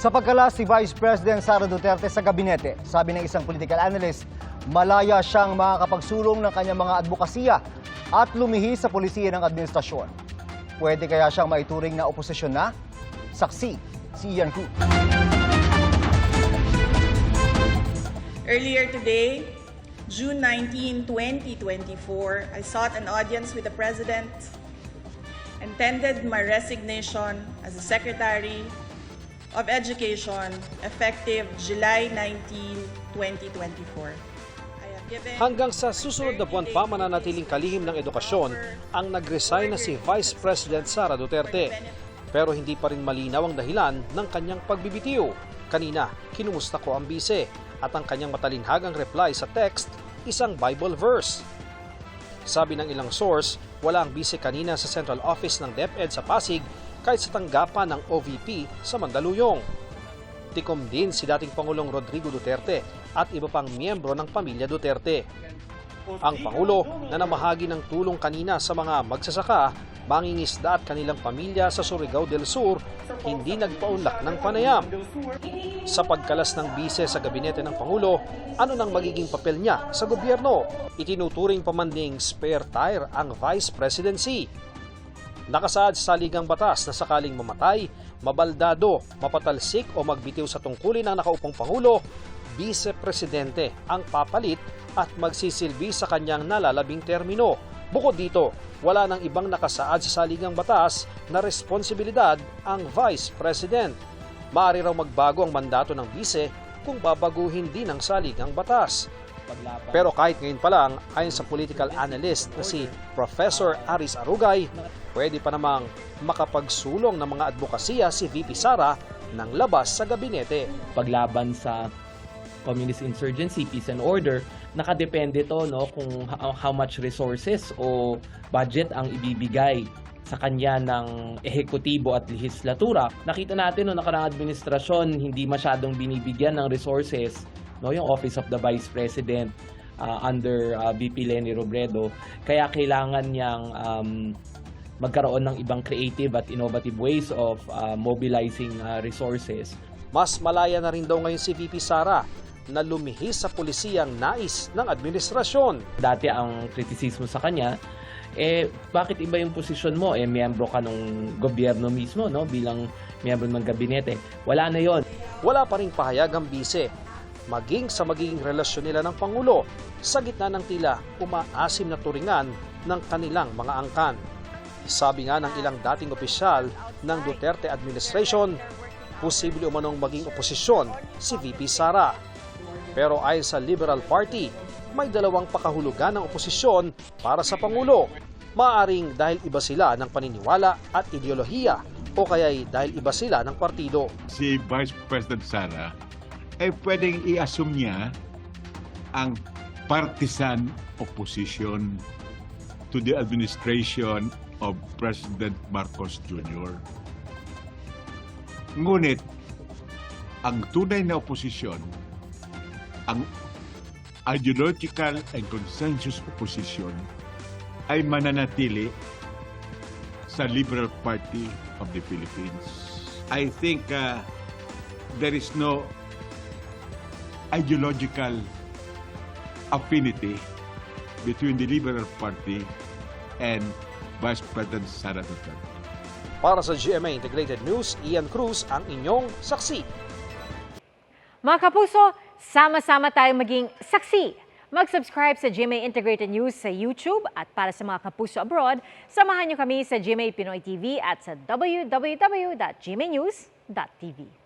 Sa pagkalas si Vice President Sara Duterte sa gabinete, sabi ng isang political analyst, malaya siyang makakapagsulong ng kanyang mga advokasya at lumihis sa polisiya ng administrasyon. Pwede kaya siyang maituring na oposisyon na? Saksi, si Ian Cruz. Earlier today, June 19, 2024, I sought an audience with the President and tendered my resignation as the Secretary of Education effective July 19, 2024. I have given Hanggang sa susunod na buwan pa mananatiling kalihim ng edukasyon ang nag-resign na si Vice President Sara Duterte. Pero hindi pa rin malinaw ang dahilan ng kanyang pagbibitiw. Kanina, kinumusta ko ang bise at ang kanyang matalinhagang reply sa text, isang Bible verse. Sabi ng ilang source, wala ang bise kanina sa central office ng DepEd sa Pasig kahit sa tanggapan ng OVP sa Mandaluyong. Tikom din si dating Pangulong Rodrigo Duterte at iba pang miyembro ng pamilya Duterte. Ang Pangulo na namahagi ng tulong kanina sa mga magsasaka, mangingisda at kanilang pamilya sa Surigao del Sur, hindi nagpaunlak ng panayam. Sa pagkalas ng bise sa gabinete ng Pangulo, ano nang magiging papel niya sa gobyerno? Itinuturing pamanding spare tire ang Vice Presidency. Nakasaad sa saligang batas na sakaling mamatay, mabaldado, mapatalsik o magbitiw sa tungkulin ng nakaupong Pangulo, Vice-Presidente ang papalit at magsisilbi sa kanyang nalalabing termino. Bukod dito, wala nang ibang nakasaad sa saligang batas na responsibilidad ang Vice President. Maaari raw magbago ang mandato ng Vice kung babaguhin din ang saligang batas. Pero kahit ngayon pa lang, ayon sa political analyst na si Professor Aris Arugay, pwede pa namang makapagsulong ng mga advokasya si VP Sara ng labas sa gabinete. paglaban sa communist insurgency, peace and order, nakadepende to no kung how, much resources o budget ang ibibigay sa kanya ng ehekutibo at lehislatura. Nakita natin no nakarang administrasyon hindi masyadong binibigyan ng resources no yung Office of the Vice President uh, under uh, VP Lenny Robredo. Kaya kailangan niyang um, magkaroon ng ibang creative at innovative ways of uh, mobilizing uh, resources Mas malaya na rin daw ngayon si VP Sara na lumihis sa pulisiyang nais ng administrasyon. dati ang kritisismo sa kanya, eh bakit iba yung posisyon mo? Eh miyembro ka ng gobyerno mismo, no? Bilang miyembro ng gabinete. Wala na yon. Wala pa rin pahayag ang bise maging sa magiging relasyon nila ng Pangulo sa gitna ng tila umaasim na turingan ng kanilang mga angkan. Sabi nga ng ilang dating opisyal ng Duterte administration, posible umanong maging oposisyon si VP Sara. Pero ayon sa Liberal Party, may dalawang pakahulugan ng oposisyon para sa Pangulo. Maaring dahil iba sila ng paniniwala at ideolohiya o kaya'y dahil iba sila ng partido. si Vice President Sara ay pwedeng i-assume niya ang partisan opposition to the administration of President Marcos Jr. Ngunit, ang tunay na oposisyon, ang ideological and consensus opposition ay mananatili sa Liberal Party of the Philippines. I think uh, there is no ideological affinity between the Liberal Party and Vice President Sara Duterte. Para sa GMA Integrated News, Ian Cruz ang inyong saksi. Mga kapuso, sama-sama tayong maging saksi. Mag-subscribe sa GMA Integrated News sa YouTube at para sa mga kapuso abroad, samahan niyo kami sa GMA Pinoy TV at sa www.gmanews.tv.